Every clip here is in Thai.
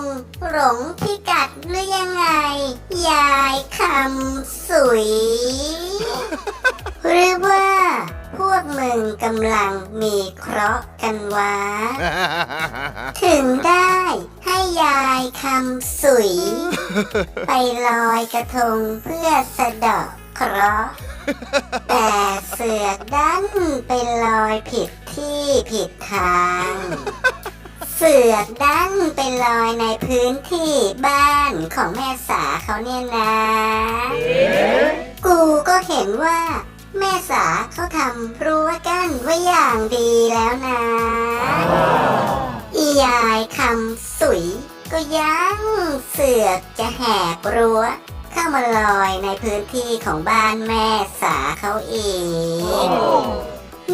ง หลงพิกัดหรือยังไง ยายคำสุยหรือว่า พวกมึงกำลังมีเคราะห์กันวะ ถึงได้ให้ยายคำสุย ไปลอยกระทงเพื่อสะเดาะเคราะห์แต่เสือดันไปลอยผิดที่ผิดทาง เสือกดันไปลอยในพื้นที่บ้านของแม่สาเขาเนี่ยนะ กูก็เห็นว่า แม่สาเขาทำรั้วกั้นไว้อย่างดีแล้วนะอียายคำสุยก็ยังเสือกจะแหกรั้วเข้ามาลอยในพื้นที่ของบ้านแม่สาเขาอีก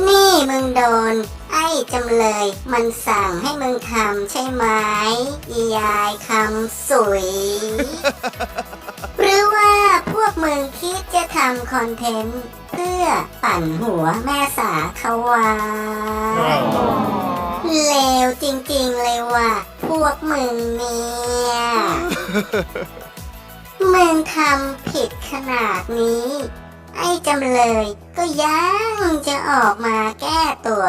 นี่มึงโดนไอ้ จำเลย มันสั่งให้มึงทำใช่ไหมอียายคำสุยหรือว่าพวกมึงคิดจะทำคอนเทนต์เพื่อปั่นหัวแม่สาเขาวาเลวจริงๆเลยว่ะ พวกมึงเนี่ยมึงทำผิดขนาดนี้ ไอ้จำเลยก็ยังจะออกมาแก้ตัว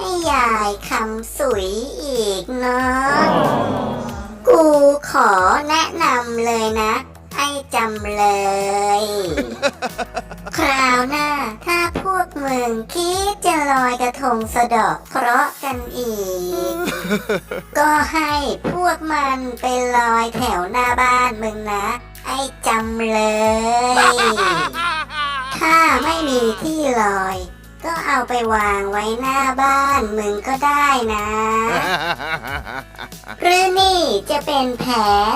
ให้ยายคำสุยอีกเนาะกูขอแนะนำเลยนะไอ้จำเลย คราวหน้า ถ้าพวกมึงคิดจะลอยกระทงสะเดาะเคราะห์กันอีก ก็ให้พวกมันไปลอยแถวหน้าบ้านมึงนะไอ้จำเลย ถ้าไม่มีที่ลอย ก็เอาไปวางไว้หน้าบ้านมึงก็ได้นะ หรือนี่จะเป็นแผ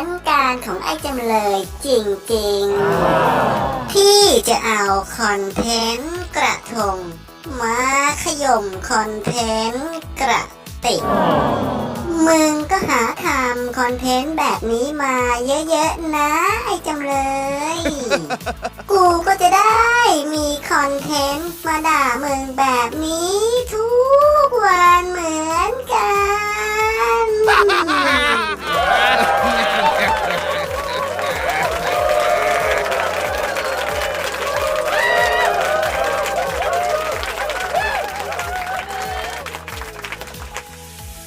นการของไอ้จำเลยจริงๆ ที่จะเอาคอนเทนต์กระทง มาขย่มคอนเทนต์กระติกมึงก็หาทำคอนเทนต์แบบนี้มาเยอะๆนะ ไอ้จำเลย กูก็จะได้มีค อนเทนต์มาด่ามึงแบบนี้